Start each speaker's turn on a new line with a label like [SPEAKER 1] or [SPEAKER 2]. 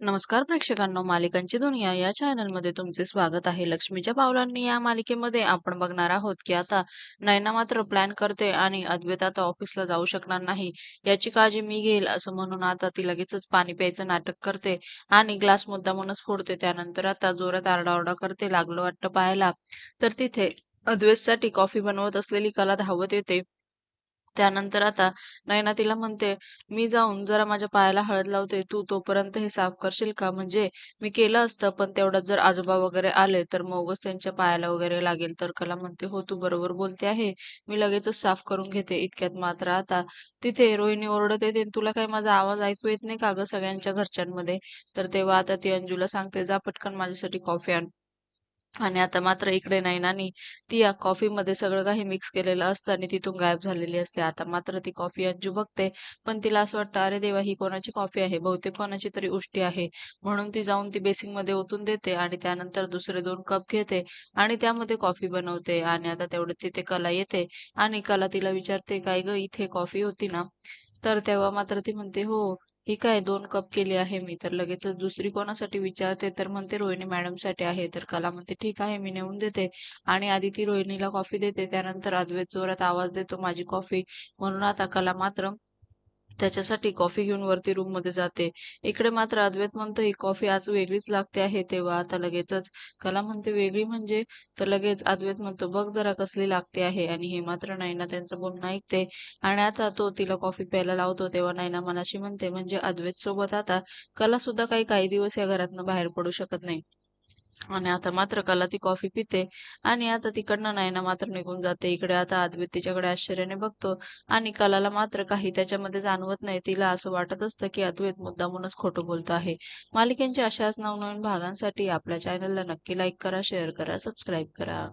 [SPEAKER 1] नमस्कार प्रेक्षकांनो मालिकांची दुनिया या चॅनलमध्ये तुमचे स्वागत आहे. लक्ष्मीच्या पावलांनी या मालिकेमध्ये आपण बघणार आहोत की आता नयना मात्र प्लॅन करते आणि अद्वैत आता ऑफिसला जाऊ शकणार नाही. याची काळजी मी घेईल असं म्हणून आता ती लगेचच पाणी प्यायचं नाटक करते आणि ग्लास मुद्दामूनच फोडते. त्यानंतर आता जोरात आरडाओरडा करते लागलं वाटतं पाहायला. तर तिथे अद्वैतसाठी कॉफी बनवत असलेली कला धावत येते. त्यानंतर आता नयना तिला म्हणते मी जाऊन जरा माझ्या पायाला हळद लावते तू तोपर्यंत हे साफ करशील का? म्हणजे मी केलं असतं पण तेवढ्यात जर आजोबा वगैरे आले तर मगच त्यांच्या पायाला वगैरे लागेल. तर कला म्हणते हो तू बरोबर बोलते आहे. मी लगेचच साफ करून घेते इतक्यात मात्र आता. तिथे रोहिणी ओरडत येते तुला काही माझा आवाज ऐकू येत नाही का ग सगळ्यांच्या घरच्यांमध्ये? तर तेव्हा आता ती अंजूला सांगते जा पटकन माझ्यासाठी कॉफी आण. आणि आता मात्र इकडे नाही नानी ती या कॉफीमध्ये सगळं काही मिक्स केलेलं असतं आणि तिथून गायब झालेली असते. आता मात्र ती कॉफी अंजू बघते पण तिला असं वाटतं अरे देवा ही कोणाची कॉफी आहे? बहुतेक कोणाची तरी उष्टी आहे. म्हणून ती जाऊन ती बेसिंगमध्ये ओतून देते आणि त्यानंतर दुसरे दोन कप घेते आणि त्यामध्ये कॉफी बनवते. आणि आता तेवढे तिथे कला येते आणि कला तिला विचारते काय ग इथे कॉफी होती ना? तर तेव्हा मात्र ती म्हणते हो ही काय दोन कप केली आहे मी? तर लगेचच दुसरी कोणासाठी विचारते? तर म्हणते रोहिणी मॅडमसाठी आहे. तर कला म्हणते ठीक आहे मी नेऊन देते. आणि आधी ती रोहिणीला कॉफी देते. त्यानंतर अद्वैत जोरात आवाज देतो माझी कॉफी म्हणून आता कला मात्र त्याच्यासाठी कॉफी घेऊन वरती रूममध्ये जाते. इकडे मात्र अद्वैत म्हणतो ही कॉफी आज वेगळीच लागते आहे तेव्हा आता लगेचच. कला म्हणते वेगळी म्हणजे? तर लगेच अद्वैत म्हणतो बघ जरा कसली लागते आहे. आणि हे मात्र नायना त्यांचं बोलणं ऐकते. आणि आता तो तिला कॉफी प्यायला लावतो तेव्हा नायना मनाशी म्हणते म्हणजे अद्वैत सोबत आता कला सुद्धा काही काही दिवस या घरातनं बाहेर पडू शकत नाही. आणि आता मात्र कला ती कॉफी पिते. आणि आता तिकडनं नायना मात्र निघून जाते. इकडे आता आदवी तिच्याकडे आश्चर्याने बघतो. आणि कलाला मात्र काही त्याच्यामध्ये जाणवत नाही. तिला असं वाटत असतं की अद्वैत मुद्दामूनच खोटं बोलतो आहे. मालिकेंच्या अशाच नवनवीन भागांसाठी आपल्या चॅनलला नक्की लाईक करा शेअर करा सबस्क्राईब करा.